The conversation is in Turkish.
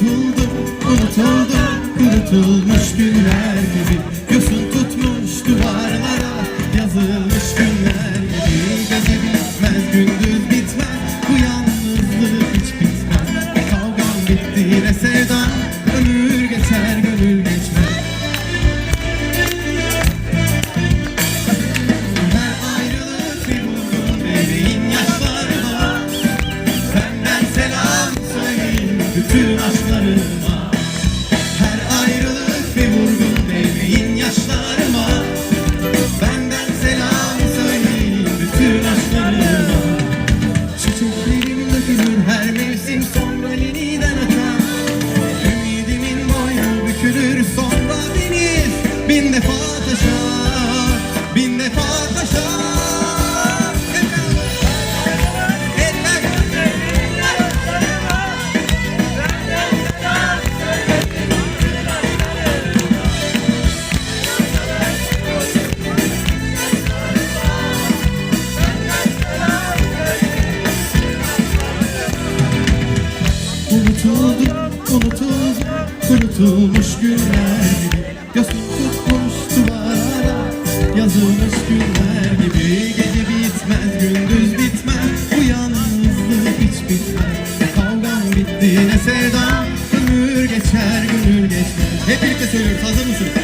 unutuldu, unutuldu, unutulmuş günler gibi. Yusuf Bin defa taşa, bin defa taşa. Unutuldu, unutuldu, unutulmuş günler. Gözüm tut Yazılmış günler gibi Gece bitmez gündüz bitmez. Bu yalnızlık hiç bitmez. Ne kavgam bitti ne sevdam. Ömür geçer gönül geçmez Hep birlikte söylüyoruz hazır mısın?